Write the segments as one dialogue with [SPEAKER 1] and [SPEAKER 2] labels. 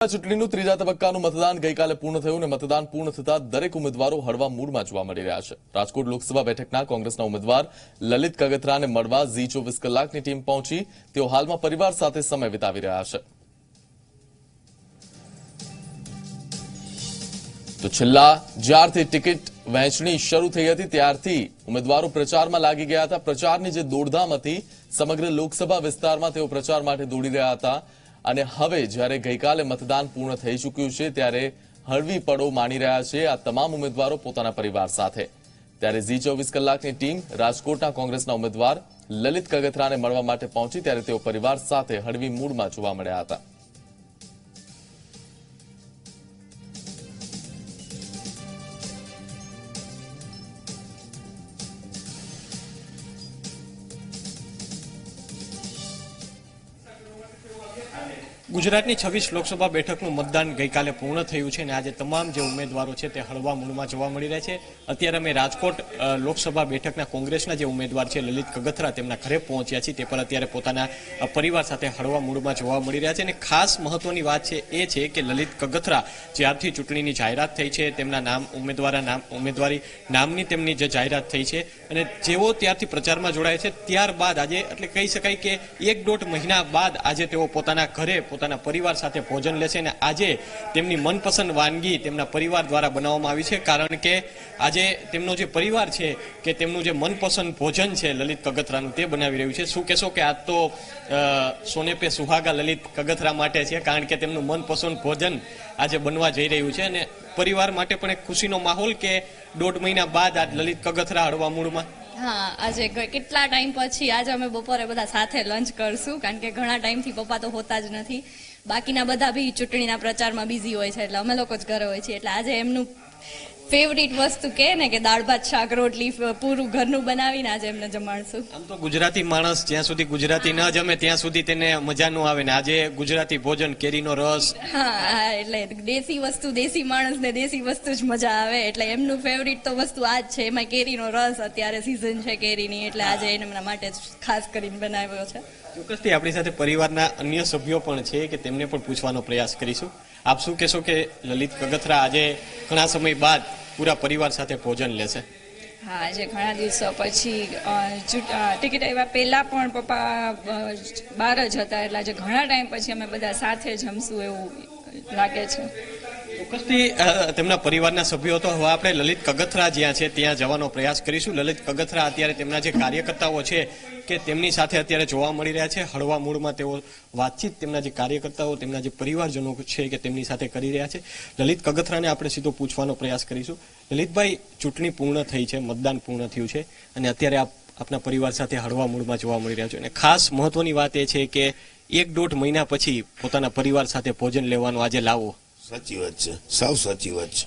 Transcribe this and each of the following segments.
[SPEAKER 1] ચૂંટણીનું ત્રીજા તબક્કાનું મતદાન ગઈકાલે પૂર્ણ થયું અને મતદાન પૂર્ણ થતાં દરેક ઉમેદવારો હળવા મૂડમાં જોવા મળી રહ્યા છે. રાજકોટ લોકસભા બેઠકના કોંગ્રેસના ઉમેદવાર લલિત કગથરાને મળવા ઝી ચોવીસ કલાકની ટીમ પહોંચી. તેઓ હાલમાં પરિવાર સાથે સમય વિતાવી રહ્યા છે. તો છેલ્લા જ્યારથી ટિકિટ વહેંચણી શરૂ થઈ હતી, ત્યારથી ઉમેદવારો પ્રચારમાં લાગી ગયા હતા. પ્રચારની જે દોડધામ હતી, સમગ્ર લોકસભા વિસ્તારમાં તેઓ પ્રચાર માટે દોડી રહ્યા હતા. અને હવે જ્યારે ગઈકાલે મતદાન પૂર્ણ થઈ ચૂક્યું છે, ત્યારે હળવી પડો માણી રહ્યા છે આ તમામ ઉમેદવારો પોતાના પરિવાર સાથે. ત્યારે ઝી ચોવીસ કલાકની ટીમ રાજકોટના કોંગ્રેસના ઉમેદવાર લલિત કગથરાને મળવા માટે પહોંચી, ત્યારે તેઓ પરિવાર સાથે હળવી મૂડમાં જોવા મળ્યા હતા.
[SPEAKER 2] ગુજરાતની છવ્વીસ લોકસભા બેઠકનું મતદાન ગઈકાલે પૂર્ણ થયું છે અને આજે તમામ જે ઉમેદવારો છે તે હળવા મૂળમાં જોવા મળી રહ્યા છે. અત્યારે અમે રાજકોટ લોકસભા બેઠકના કોંગ્રેસના જે ઉમેદવાર છે, લલિત કગથરા, તેમના ઘરે પહોંચ્યા છીએ. તે પર અત્યારે પોતાના પરિવાર સાથે હળવા મૂળમાં જોવા મળી રહ્યા છે અને ખાસ મહત્વની વાત છે, એ છે કે લલિત કગથરા જ્યારથી ચૂંટણીની જાહેરાત થઈ છે, તેમના નામ, ઉમેદવારા નામ, ઉમેદવારી નામની તેમની જે જાહેરાત થઈ છે અને જેઓ ત્યારથી પ્રચારમાં જોડાયા છે, ત્યારબાદ આજે એટલે કહી શકાય કે એક દોઢ મહિના બાદ આજે તેઓ પોતાના ઘરે પોતાના પરિવાર સાથે ભોજન લેશે અને આજે તેમની મનપસંદ વાનગી તેમના પરિવાર દ્વારા બનાવવામાં આવી છે. કારણ કે આજે તેમનો જે પરિવાર છે કે તેમનું જે મનપસંદ ભોજન છે લલિત કગથરાનું તે બનાવી રહ્યું છે. શું કહેશો કે આજ તો સોનેપે સુહાગા લલિત કગથરા માટે છે કારણ કે તેમનું મનપસંદ ભોજન આજે બનવા જઈ રહ્યું છે અને પરિવાર માટે પણ એક ખુશીનો માહોલ કે દોઢ મહિના બાદ આજ લલિત કગથરા હળવા મૂળમાં?
[SPEAKER 3] હા, આજે કેટલા ટાઈમ પછી આજે અમે બપોરે બધા સાથે લંચ કરશું, કારણ કે ઘણા ટાઈમથી પપ્પા તો હોતા જ નથી. બાકીના બધા બી ચૂંટણીના પ્રચારમાં બિઝી હોય છે, એટલે અમે લોકો જ ઘરે હોય છીએ. એટલે આજે એમનું ફેવરિટ વસ્તુ કે ને કે દાળ ભાત શાક રોટલી પૂરું ઘરનું બનાવીને આજે એમને જમાડશું.
[SPEAKER 2] આમ તો ગુજરાતી માણસ જ્યાં સુધી ગુજરાતી ન જમે ત્યાં સુધી તેને મજા ન આવે ને. આજે ગુજરાતી ભોજન કેરીનો રસ.
[SPEAKER 3] હા હા, એટલે દેશી વસ્તુ દેશી માણસને દેશી વસ્તુ જ મજા આવે. એટલે એમનું ફેવરિટ તો વસ્તુ આ જ છે. એમાં કેરીનો રસ અત્યારે સિઝન છે કેરીની એટલે આજે એમના માટે ખાસ કરીને બનાવ્યો છે.
[SPEAKER 2] ચોક્કસથી આપણી સાથે પરિવારના અન્ય સભ્યો પણ છે કે તેમને પણ પૂછવાનો પ્રયાસ કરીશું. આપ શું કહેશો કે લલિત કગથરા આજે ઘણા સમય બાદ પૂરા પરિવાર સાથે ભોજન લેશે.
[SPEAKER 4] હા, આજે ઘણા દિવસો પછી ટિકિટ આવ્યા પહેલાં પણ પપ્પા બહાર જ હતા. એટલે આજે ઘણા ટાઈમ પછી અમે બધા સાથે જમશું એવું લાગે છે.
[SPEAKER 2] તેમના પરિવારના સભ્યો તો હવે આપણે લલિત કગથરા જ્યાં છે ત્યાં જવાનો પ્રયાસ કરીશું. લલિત કગથરા અત્યારે તેમના જે કાર્યકર્તાઓ છે કે તેમની સાથે અત્યારે જોવા મળી રહ્યા છે. હળવા મૂળમાં તેઓ વાતચીત તેમના જે કાર્યકર્તાઓ, તેમના જે પરિવારજનો છે કે તેમની સાથે કરી રહ્યા છે. લલિત કગથરાને આપણે સીધો પૂછવાનો પ્રયાસ કરીશું. લલિતભાઈ, ચૂંટણી પૂર્ણ થઈ છે, મતદાન પૂર્ણ થયું છે અને અત્યારે આપ, આપના પરિવાર સાથે હળવા મૂળમાં જોવા મળી રહ્યા છો. અને ખાસ મહત્વની વાત એ છે કે એક દોઢ મહિના પછી પોતાના પરિવાર સાથે ભોજન લેવાનો આજે લાવો.
[SPEAKER 5] સાચી વાત છે, સાવ સાચી વાત છે.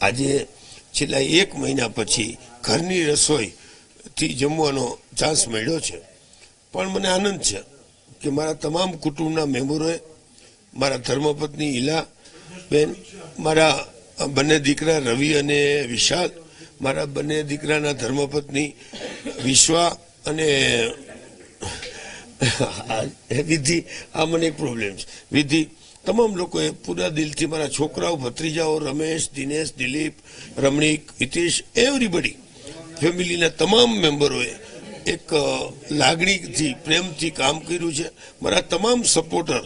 [SPEAKER 5] આજે છેલ્લા એક મહિના પછી ઘરની રસોઈથી જમવાનો ચાન્સ મળ્યો છે. પણ મને આનંદ છે કે મારા તમામ કુટુંબના મેમ્બરોએ, મારા ધર્મપત્ની ઈલા બેન, મારા બંને દીકરા રવિ અને વિશાલ, મારા બંને દીકરાના ધર્મપત્ની વિશ્વા અને વિધિ, આ મને એક પ્રોબ્લેમ છે. વિધિ તમામ લોકોએ પૂરા દિલથી મારા છોકરાઓ ભત્રીજાઓ રમેશ દિનેશ દિલીપ રમણીક હિતેશ એવરીબડી ફેમિલીના તમામ મેમ્બરોએ એક લાગણીથી પ્રેમથી કામ કર્યું છે. મારા તમામ સપોર્ટર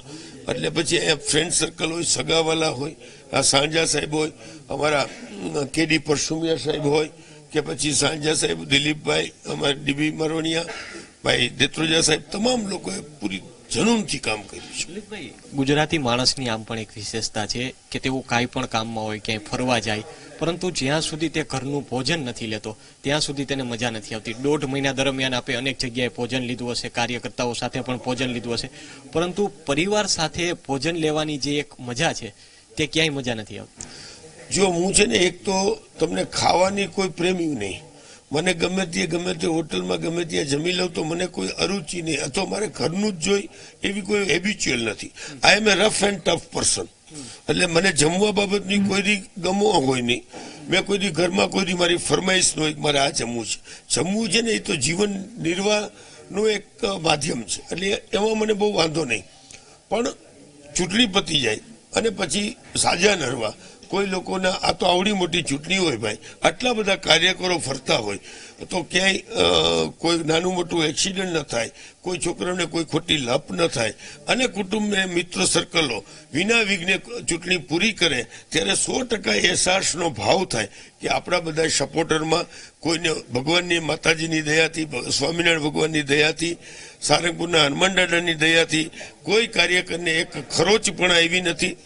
[SPEAKER 5] એટલે પછી અહીંયા ફ્રેન્ડ સર્કલ હોય સગાવાલા હોય આ સાંજા સાહેબ હોય અમારા અમ, કેડી પરસુમિયા સાહેબ હોય કે પછી સાંજા સાહેબ દિલીપભાઈ અમારા ડીબી મરવણિયા ભાઈ દેત્રોજા સાહેબ તમામ લોકોએ પૂરી જનૂનથી કામ કર્યું છે
[SPEAKER 2] ગુજરાતી માણસની આમ પણ એક વિશેષતા છે કે તેઓ કાંઈ પણ કામમાં હોય ક્યાંય ફરવા જાય પરંતુ જ્યાં સુધી તે ઘરનું ભોજન નથી લેતો ત્યાં સુધી તેને મજા નથી આવતી. દોઢ મહિના દરમિયાન આપે અનેક જગ્યાએ ભોજન લીધું હશે કાર્યકર્તાઓ સાથે પણ ભોજન લીધું હશે પરંતુ પરિવાર સાથે ભોજન લેવાની જે એક મજા છે તે ક્યાંય મજા નથી આવતી.
[SPEAKER 5] જો હું છે ને એક તો તમને ખાવાની કોઈ પ્રેમી નહીં. મને ગમે તે ગમે તે હોટલમાં ગમે ત્યાં જમી લઉં તો મને કોઈ અરુચિ નહીં. અથવા મારે ઘરનું જ જોઈ એવી કોઈ હેબિચ્યુઅલ નથી. I am a rough and tough person એટલે મને જમવા બાબતની કોઈ દી ગમો હોય નહીં. મેં કોઈ દી ઘરમાં કોઈ દી મારી ફરમાઈશ ન હોય મારે આ જમવું છે. જમવું છે ને એ તો જીવન નિર્વાહનું એક માધ્યમ છે. એટલે એમાં મને બહુ વાંધો નહીં. પણ ચૂંટણી પતી જાય અને પછી સાજા નરવા. કોઈ લોકોના, આ તો આવડી મોટી ચૂંટણી હોય ભાઈ, આટલા બધા કાર્યકરો ફરતા હોય, તો ક્યાંય કોઈ નાનું મોટું એક્સિડન્ટ ન થાય, કોઈ છોકરાઓને કોઈ ખોટી લપ ન થાય, અને કુટુંબને મિત્ર સર્કલો વિના વિઘ્ને ચૂંટણી પૂરી કરે, ત્યારે સો ટકા અહેસાસનો ભાવ થાય કે આપણા બધા સપોર્ટરમાં કોઈને ભગવાનની માતાજીની દયાથી, સ્વામિનારાયણ ભગવાનની દયાથી, સારંગપુરના હનુમાન દાદાની દયાથી કોઈ કાર્યકરને એક ખરોચ પણ આવી નથી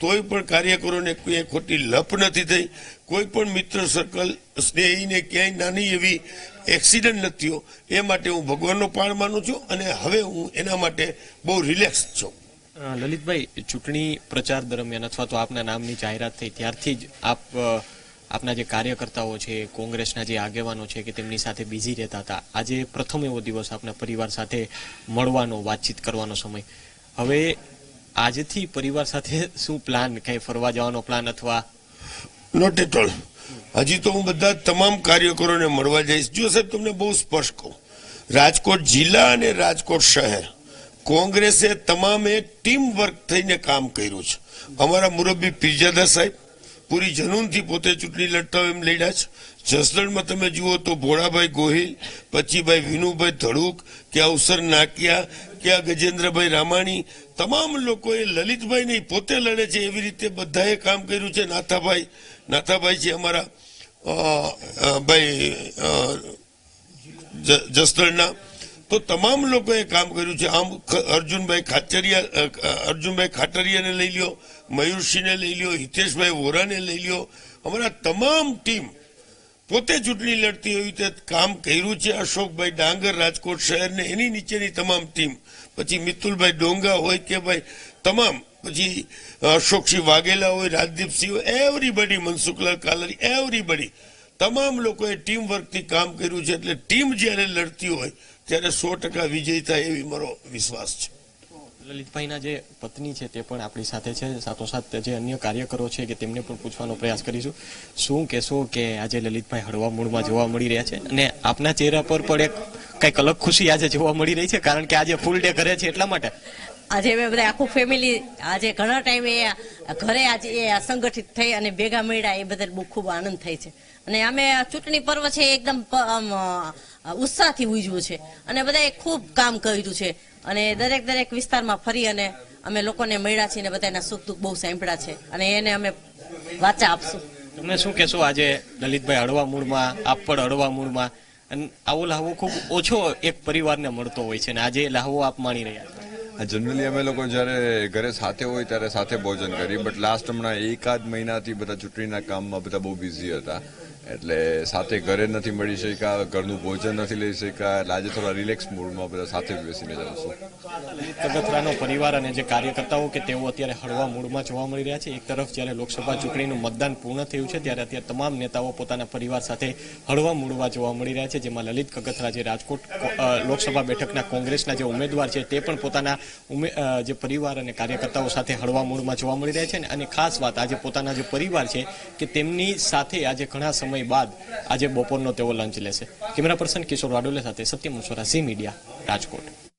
[SPEAKER 5] તોય પણ કાર્યકરોને કોઈ ખોટી લપ નથી થઈ. કોઈ પણ મિત્ર સર્કલ સ્નેહીને ક્યાંય નાની એવી એક્સિડન્ટ નથી થયો. એ માટે હું ભગવાનનો પાળ માનું છું અને હવે હું એના માટે બહુ રિલેક્સ છું.
[SPEAKER 2] લલિતભાઈ, ચૂંટણી પ્રચાર દરમિયાન અથવા તો આપના નામની જાહેરાત થઈ ત્યારથી જ આપ આપના જે કાર્યકર્તાઓ છે, કોંગ્રેસના જે આગેવાનો છે કે તેમની સાથે બિઝી રહેતા હતા, આજે પ્રથમ એવો દિવસ આપના પરિવાર સાથે મળવાનો, વાતચીત કરવાનો સમય. હવે આજથી પરિવાર સાથે શું પ્લાન કઈ ફરવા જવાનો પ્લાન અથવા?
[SPEAKER 5] નોટ એટ ઓલ હજી તો હું બધા તમામ કાર્યકરોને મળવા જઈશ. જો સાહેબ, તમને બહુ સ્પષ્ટ કહું. રાજકોટ જિલ્લા અને રાજકોટ શહેર કોંગ્રેસે તમામે ટીમ વર્ક થઈને કામ કર્યું છે. અમારા મુરબ્બી પીરજાદા સાહેબ પૂરી જનૂનથી પોતે ચૂંટણી લડતા એમ લડ્યા છે. જસદણમાં તમે જુઓ તો ભોળાભાઈ ગોહિલ પછી ભાઈ વિનુભાઈ ધડુક, કે અવસર નાકિયા, કે આ ગજેન્દ્રભાઈ રામાણી તમામ લોકોએ લલિતભાઈ નહીં પોતે લડે છે એવી રીતે બધાએ કામ કર્યું છે. નાથાભાઈ નાથાભાઈ છે અમારા ભાઈ જસદણના. તો તમામ લોકોએ કામ કર્યું છે. આમ અર્જુનભાઈ ખાચરિયા અર્જુનભાઈ ખાટરિયાને લઈ લ્યો, મયુરસિંહને લઈ લ્યો, હિતેશભાઈ વોરાને લઈ લ્યો. અમારા તમામ ટીમ પોતે ચૂંટણી લડતી એવી રીતે કામ કર્યું છે. અશોકભાઈ ડાંગર રાજકોટ શહેરને એની નીચેની તમામ ટીમ પછી મિતુલભાઈ ડોંગા હોય કે ભાઈ તમામ, પછી અશોકસિંહ વાઘેલા હોય, રાજદીપસિંહ હોય એવરીબડી મનસુખલાલ કાલરી એવરીબડી તમામ લોકોએ ટીમ વર્કથી કામ કર્યું છે, એટલે ટીમ જ્યારે લડતી હોય, ત્યારે સો ટકા વિજય થાય એવી મારો વિશ્વાસ છે.
[SPEAKER 2] લલિતભાઈના જે પત્ની છે તે પણ આપણી સાથે છે. સાથોસાથ જે અન્ય કાર્યકરો છે કે તેમને પણ પૂછવાનો પ્રયાસ કરીશું. શું કહેશો કે આજે લલિતભાઈ હળવા મૂળમાં જોવા મળી રહ્યા છે? અને આપના ચહેરા પર પણ એક કંઈક અલગ ખુશી આજે જોવા મળી રહી છે, કારણ કે આજે ફૂલ ડે ઘરે છે એટલા માટે.
[SPEAKER 6] આજે મેં બધા આખું ફેમિલી આજે ઘણા ટાઈમે ઘરે આજે એ સંગઠિત થઈ અને ભેગા મળ્યા, એ બદલ બહુ ખૂબ આનંદ થાય છે. અને અમે ચૂંટણી પર્વ છે એકદમ ઉત્સાહથી ઉજવ્યું છે. અને બધાએ ખૂબ કામ કર્યું છે. અને દરેક દરેક વિસ્તારમાં ફરી અને અમે લોકોને મળ્યા છીએ અને બધાના સુખ દુઃખ બહુ સાંભળ્યા છે. અને એને અમે વાચા આપશું.
[SPEAKER 2] તમે શું કહેશો આજે દલિતભાઈ હળવા મૂળમાં આપડ હળવા મૂળમાં? અને આવો લાહવો ખૂબ ઓછો એક પરિવારને મળતો હોય છે અને આજે લહાવો લાહવો આપ માણી રહ્યા છો?
[SPEAKER 7] જનરલી અમે લોકો જ્યારે ઘરે સાથે હોય ત્યારે સાથે ભોજન કરી બટ લાસ્ટ હમણાં એકાદ મહિનાથી બધા ચૂંટણીના કામમાં બધા બહુ બિઝી હતા. એટલે સાથે ઘરે નથી મળી શક્યા, ઘરનું ભોજન નથી લઈ શક્યા, એટલે આજે થોડા રિલેક્સ મૂડમાં બધા સાથે બેસીને જમશું
[SPEAKER 2] કગથરાનો પરિવાર અને જે કાર્યકર્તાઓ કે તેઓ અત્યારે હળવા મૂડમાં જોવા મળી રહ્યા છે, એક તરફ જ્યારે લોકસભા ચૂંટણીનું મતદાન પૂર્ણ થયું છે, ત્યારે અત્યારે તમામ નેતાઓ પોતાના પરિવાર સાથે હળવા મૂડમાં જોવા મળી રહ્યા છે, જેમાં લલિત કગથરા જે રાજકોટ લોકસભા બેઠકના કોંગ્રેસના જે ઉમેદવાર છે, તે પણ પોતાના જે પરિવાર અને કાર્યકર્તાઓ સાથે હળવા મૂડમાં જોવા મળી રહ્યા છે અને ખાસ વાત આજે પોતાના જે પરિવાર છે, કે તેમની સાથે આજે ઘણા સમય બાદ આજે બપોરનો તેઓ લંચ લેશે. કેમેરા પર્સન કિશોર વાડોલે સાથે સત્યમ મુસોરા ઝી મીડિયા, રાજકોટ.